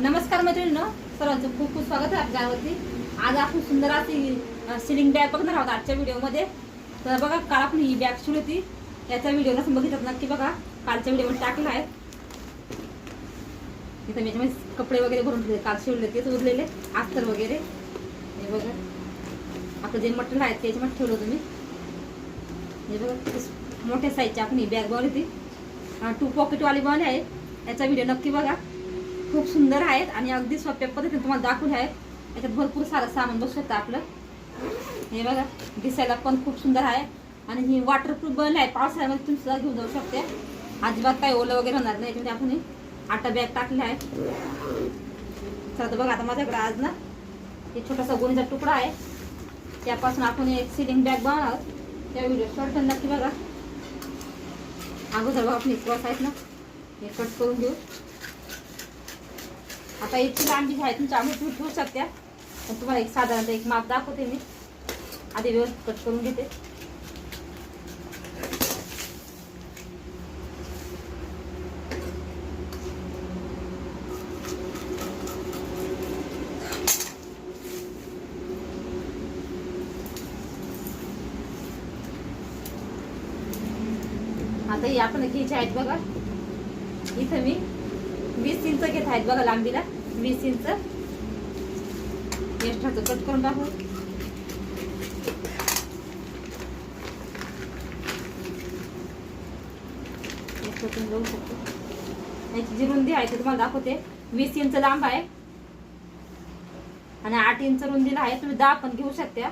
नमस्कार मैत्रिणींनो सर्वांचं खूप खूप स्वागत आहे आपल्या आज आपण सुंदर अशी सिलिंग बॅग बघणार आहोत आजच्या व्हिडिओमध्ये. तर बघा काल आपण ही बॅग शिवली होती. याचा व्हिडिओ नसून बघितलं नक्की बघा. कालच्या व्हिडिओमध्ये टाकला आहे. इथं मी याच्यामध्ये कपडे वगैरे भरून ठेवले काल शिवले तेच उरलेले अस्तर वगैरे. हे बघा. आपलं जे मटेरियल आहे त्याच्यामध्ये ठेवलं होतं मी. हे बघा मोठ्या साईजची आपण ही बॅग बनवली होती. टू पॉकेटवाली बनवली आहे. याचा व्हिडिओ नक्की बघा. खूप सुंदर आहेत आणि अगदी सोप्या पद्धतीने तुम्हाला दाखवले आहे याच्यात भरपूर सारं सामान बसू शकतं आपलं. हे बघा दिसायला पण खूप सुंदर आहे. आणि ही वॉटरप्रूफ बनली आहे. पावसाळ्यामध्ये तुम्ही सुद्धा घेऊन जाऊ शकते. अजिबात काही ओलं वगैरे होणार नाही. याच्यामध्ये आपण आटा बॅग टाकली आहे. चला तर बघा आता माझ्याकडे आज ना एक छोटासा गोणीचा तुकडा आहे. त्यापासून आपण एक सिलिंग बॅग बनवणार त्या व्हिडिओ शॉर्ट नक्की बघा. अगोदर बघा आपण क्रॉस आहेत ना. हे कट करून घेऊ. आता इतकी लांबी झाली आहे तुमच्या आम्ही तुम्ही ठेवू शकत्या पण तुम्हाला एक साधारणतः एक माप दाखवते मी. आधी व्यवस्थित कट करून घेते. आता ही आपण घ्यायची आहेत बघा. इथं मी वीस इंच घेत आहेत बघा लांबीला. वीस इंच. एक्स्ट्राचं कट करून टाकू. एक्स्ट्रा शकतो. याची जी रुंदी आहे ती तुम्हाला दाखवते. वीस इंच लांब आहे. आणि आठ इंच रुंदीला आहे. तुम्ही दहा पण घेऊ शकता.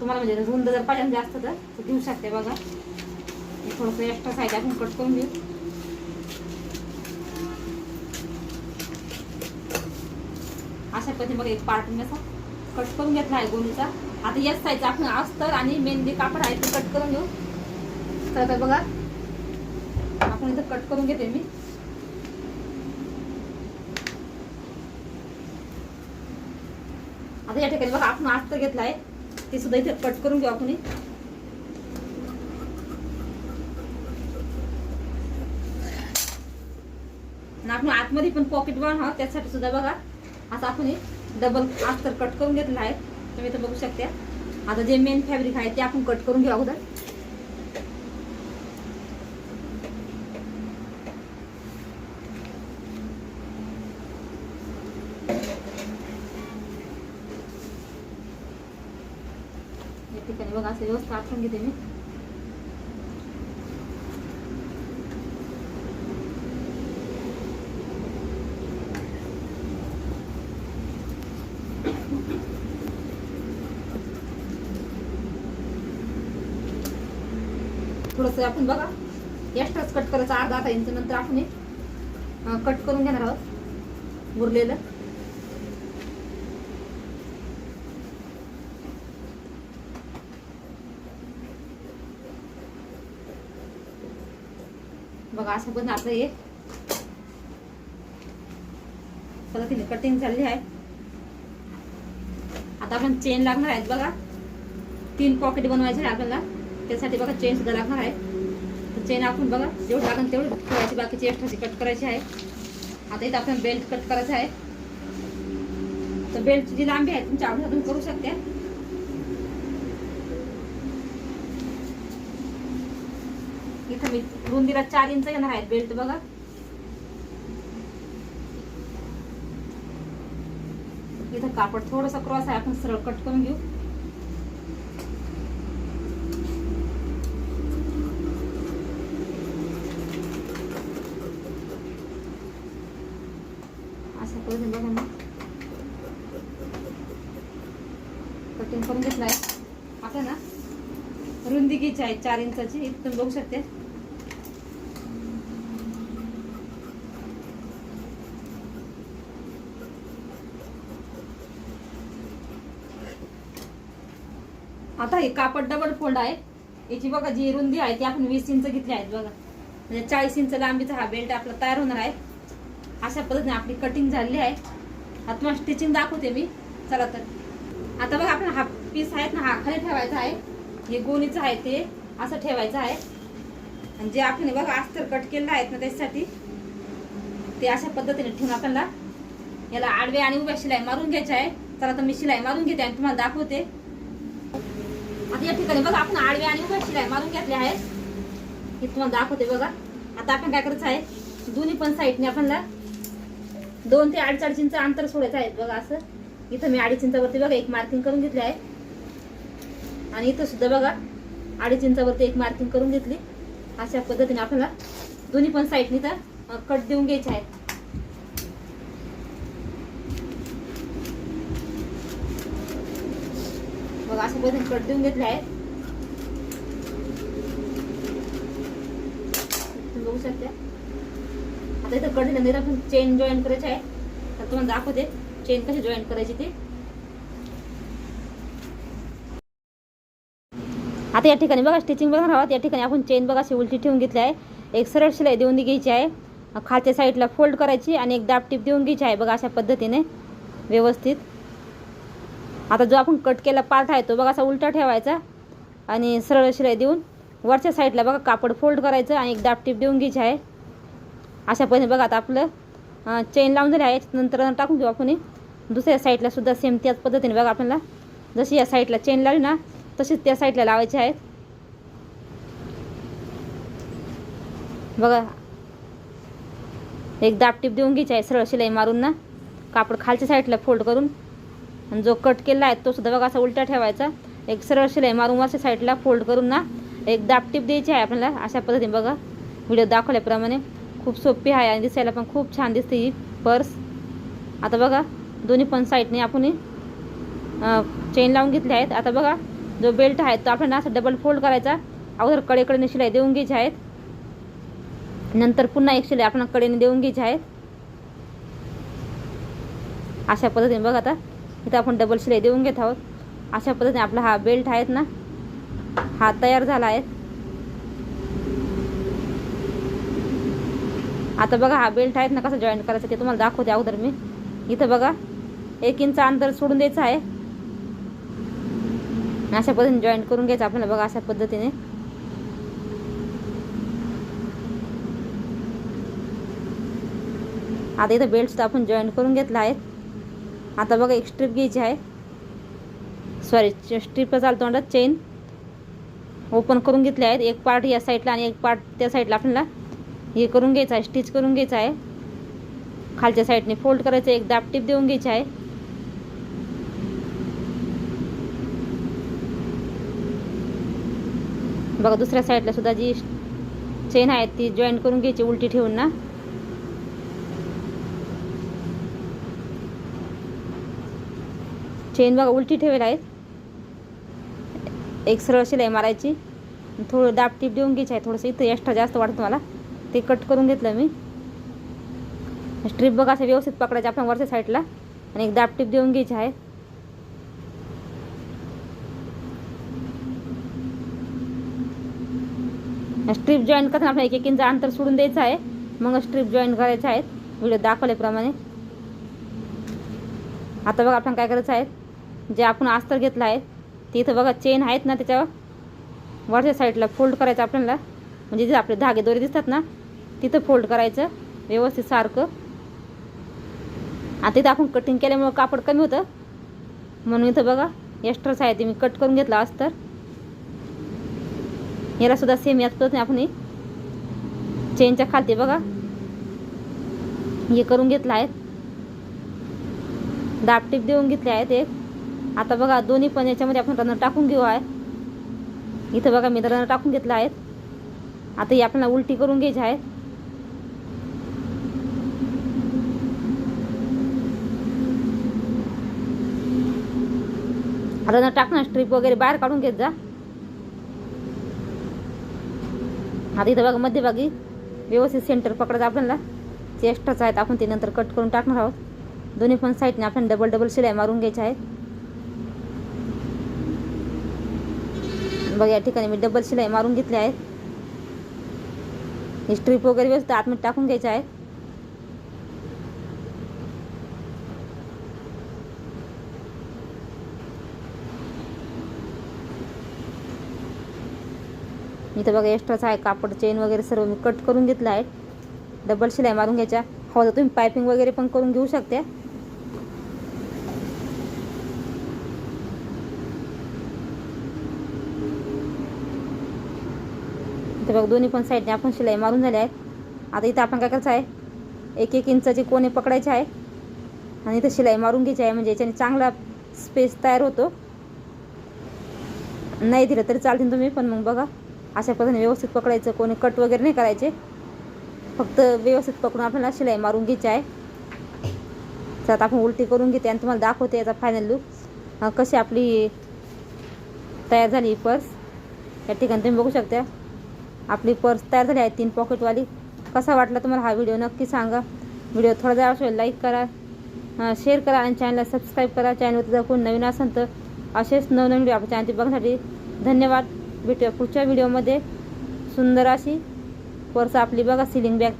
तुम्हाला म्हणजे रुंद जर पाहिजे जास्त तर घेऊ शकते बघा. थोडंसं एक्स्ट्रा साईड आपण कट करून घेऊ. अशा पद्धतीने बघा एक पार्ट मी असा कट करून घेतला आहे गोणीचा आता याच साईज आपण अस्तर आणि मेहंदी कापड आहे ते कट करून घेऊ. तर आता बघा आपण इथं कट करून घेते मी. आता या ठिकाणी बघा आपण अस्तर घेतला आहे. ते सुद्धा इथे कट करून घेऊ आपण आपण आतमध्ये पण पॉकेट बनवून त्यासाठी सुद्धा बघा. असं आपण डबल अस्तर कट करून घेतलं आहे. तुम्ही तर बघू शकता. आता जे मेन फॅब्रिक आहे ते आपण कट करून घेऊ अगोदर. या ठिकाणी बघा असं व्यवस्था आठवून घेते मी. थोडंसं आपण बघा. एक्स्ट्राच कट करायचं अर्धा अर्धा इंच नंतर आपण हे कट करून घेणार आहोत. उरलेलं बघा असं पण आपलं हे पद्धतीने कटिंग झालेली आहे. आता आपण चेन लागणार आहेत बघा. तीन पॉकेट बनवायचे आहे आपल्याला. त्यासाठी बघा चेन सुद्धा लागणार आहे. तर चेन आपण बघा जेवढं लागेल तेवढं ठेवायची बाकीची एक्स्ट्राची कट करायची आहे. आता इथं आपण बेल्ट कट करायचा आहे. तर बेल्टची जी लांबी आहे तुमच्या आवडीला तुम्ही करू शकता. इथं मी रुंदीला चार इंच घेणार आहेत बेल्ट बघा. इथं कापड थोडंसं क्रॉस आहे आपण सरळ कट करून घेऊ. असं करून बघा ना. कटिंग करून घेतलाय. आता ना रुंदी घ्यायची आहे चार इंचाची. तुम्ही बघू शकते. आता हे कापड डबल फोल्ड आहे. याची बघा जी रुंदी आहे ती आपण वीस इंच घेतली आहेत बघा. म्हणजे चाळीस इंच लांबीचा हा बेल्ट आपला तयार होणार आहे. अशा पद्धतीने आपली कटिंग झालेली आहे. आता तुम्हाला स्टिचिंग दाखवते मी. चला तर. आता बघा आपण हा पीस आहेत ना हा खाली ठेवायचा आहे. हे गोणीचं आहे ते. असं ठेवायचं आहे. आणि जे आपण बघा अस्तर कट केलेलं आहेत ना त्याच्यासाठी ते अशा पद्धतीने ठेवून आपल्याला याला आडवे आणि उभ्या शिलाई मारून घ्यायच्या आहे. चला तर मी शिलाई मारून घेते आणि तुम्हाला दाखवते. आता या ठिकाणी बघा आपण आडवे आणि उभ्या शिलाई मारून घेतल्या आहेत. हे तुम्हाला दाखवते बघा. आता आपण काय करायचं आहे? दोन्ही पण साईडने आपल्याला दोन ते अडीच अडीच इंच अंतर सोडायचं आहे बघा असं. इथं मी अडीच इंचावरती बघा एक मार्किंग करून घेतली आहे. आणि इथं सुद्धा बघा अडीच इंचावरती एक मार्किंग करून घेतली. अशा पद्धतीने आपल्याला दोन्ही पण साईडनी तर कट देऊन घ्यायचे आहेत. बघा अशा पद्धतीने कट देऊन घेतले आहेत. बघू शकता. आता इथं कट दिल्यानंतर आपण चेन जॉईन करायची आहे. तर तुम्हाला दाखवते. चेन कशी जॉईन करायची ते. आता या ठिकाणी बघा स्टिचिंग बघा राहत या ठिकाणी आपण चेन बघा अशी उलटी ठेवून घेतली आहे. एक सरळ शिलाई देऊन घ्यायची आहे. खालच्या साईडला फोल्ड करायची आणि एक दाबटीप देऊन घ्यायची आहे. बघा अशा पद्धतीने. व्यवस्थित. आता जो आपण कट केला पार्ट आहे तो बघा असा उलटा ठेवायचा आणि सरळ शिलाई देऊन वरच्या साईडला बघा कापड फोल्ड करायचं आणि एक दाबटीप देऊन घ्यायची आहे. अशा पद्धतीने बघा आता आपलं चेन लावून झाली आहे नंतर टाकून घेऊ आपण दुसऱ्या साईडला सुद्धा सेम त्याच पद्धतीने बघा आपल्याला. जशी या साईडला चेन लावली ना तशीच त्या साईडला लावायची आहेत. बघा. एक दापटीप देऊन घ्यायची आहे सरळ शिलाई मारून ना. कापड खालच्या साईडला फोल्ड करून. आणि जो कट केला आहे तो सुद्धा बघा असा उलटा ठेवायचा. एक सरळ शिलाई मारून वरच्या साईडला फोल्ड करून ना एक दापटीप द्यायची आहे आपल्याला. अशा पद्धतीने बघा. व्हिडिओ दाखवल्याप्रमाणे. खूप सोपी आहे आणि दिसायला पण खूप छान दिसते ही पर्स. आता बघा दोन्ही पण साईडने आपण चेन लावून घेतले आहेत. आता बघा जो बेल्ट आहे तो आपल्याला असा डबल फोल्ड करायचा. अगोदर कडेकडेने शिलाई देऊन घ्यायची आहेत. नंतर पुन्हा एक शिलाई आपण कडेने देऊन घ्यायची आहेत. अशा पद्धतीने बघा आता इथं आपण डबल शिलाई देऊन घेत आहोत. अशा पद्धतीने आपला हा बेल्ट आहेत ना हा तयार झाला आहे. आता बघा हा बेल्ट आहेत ना कसं जॉईंट करायचं ते तुम्हाला दाखवते अगोदर मी. इथं बघा एक इंच अंतर सोडून द्यायचं आहे. अशा पद्धतीने जॉईंट करून घ्यायचं आपल्याला बघा अशा पद्धतीने. आता इथं बेल्ट सुद्धा आपण जॉईन करून घेतला आहे. आता बघा एक स्ट्रीप घ्यायची आहे. सॉरी स्ट्रीप चालतो तोंडात चेन ओपन करून घेतले आहेत. एक पार्ट या साईडला आणि एक पार्ट त्या साईडला आपल्याला. हे करून घ्यायचं आहे स्टिच करून घ्यायचं आहे. खालच्या साईडने फोल्ड करायचं एक दापटीप देऊन घ्यायची आहे. बघा दुसऱ्या साईडला सुद्धा जी चेन आहे ती जॉईन करून घ्यायची उलटी ठेवून ना. चेन बघा उलटी ठेवेल आहे. एक सरळ शिलाई मारायची. थोडं दाब टीप देऊन घ्यायची आहे थोडंसं इथं एक्स्ट्रा जास्त वाटतं मला. ते कट करून घेतलं मी. स्ट्रीप बघा असं व्यवस्थित पकडायचं आपण वरच्या साईडला आणि एक दापटीप देऊन घ्यायची आहे स्ट्रीप जॉईन करताना आपल्याला एक एक इंच अंतर सोडून द्यायचं आहे. मग स्ट्रीप जॉईन करायचे आहेत. व्हिडिओ दाखवल्याप्रमाणे. आता बघा आपण काय करायचं आहे. जे आपण अस्तर घेतलं आहे ते इथं बघा चेन आहेत ना त्याच्यावर. वरच्या साईडला फोल्ड करायचं आपल्याला. म्हणजे जे आपले धागे दोरे दिसतात ना तिथं फोल्ड करायचं व्यवस्थित सारखं. आता इथं आपण कटिंग केल्यामुळं कापड कमी होतं. म्हणून इथं बघा एक्स्ट्राच आहे. ते मी कट करून घेतला अस्तर याला सुद्धा सेम याच पद्धतीने आपण चेनच्या खालती बघा. हे करून घेतलं आहे दाब टीप देऊन घेतले आहेत एक. आता बघा दोन्ही पण याच्यामध्ये आपण रनर टाकून घेऊ आहे. इथं बघा मी रनर टाकून घेतला आहे आता ही आपल्याला उलटी करून घ्यायची आहे. आता न टाकणार स्ट्रीप वगैरे बाहेर काढून घेत जा. आता इथं बघा मध्यभागी व्यवस्थित सेंटर पकडायचं आपल्याला. जे आहेत आपण ते नंतर कट करून टाकणार आहोत. दोन्ही पण साईडने आपण डबल डबल शिलाई मारून घ्यायचे आहे बघा या ठिकाणी मी डबल शिलाई मारून घेतली आहे ही स्ट्रीप वगैरे व्यवस्थित आतमध्ये टाकून घ्यायचे आहेत. इथं बघा एक्स्ट्राच आहे कापड चेन वगैरे सर्व मी कट करून घेतलं आहे. डबल शिलाई मारून घ्यायच्या. हो तर तुम्ही पायपिंग वगैरे पण करून घेऊ शकता. इथं बघा दोन्ही पण साईडने आपण शिलाई मारून झाल्या आहेत. आता इथं आपण काय करायचं आहे? एक एक इंचाचे कोणे पकडायचे आहे. आणि इथं शिलाई मारून घ्यायची आहे म्हणजे याच्याने चांगला स्पेस तयार होतो. नाही दिलं तरी चालतील तुम्ही पण मग बघा. अशा पद्धतीने व्यवस्थित पकडायचं कोणी कट वगैरे नाही करायचे. फक्त व्यवस्थित पकडून आपल्याला शिलाई मारून घ्यायची आहे. तर आता आपण उलटी करून घेते आणि तुम्हाला दाखवते याचा फायनल लुक कशी आपली तयार झाली पर्स. या ठिकाणी तुम्ही बघू शकता आपली पर्स तयार झाली आहे तीन पॉकेटवाली कसा वाटला तुम्हाला हा व्हिडिओ नक्की सांगा. व्हिडिओ थोडा जर असेल लाईक करा. शेअर करा आणि चॅनलला सबस्क्राईब करा. चॅनलवरती जर कोण नवीन असेल तर असेच नवनवीन व्हिडिओ आपल्या चॅनलची बघण्यासाठी धन्यवाद. भेटूया पुढच्या व्हिडिओमध्ये सुंदर अशी पर्स आपली बघा सिलिंग बॅग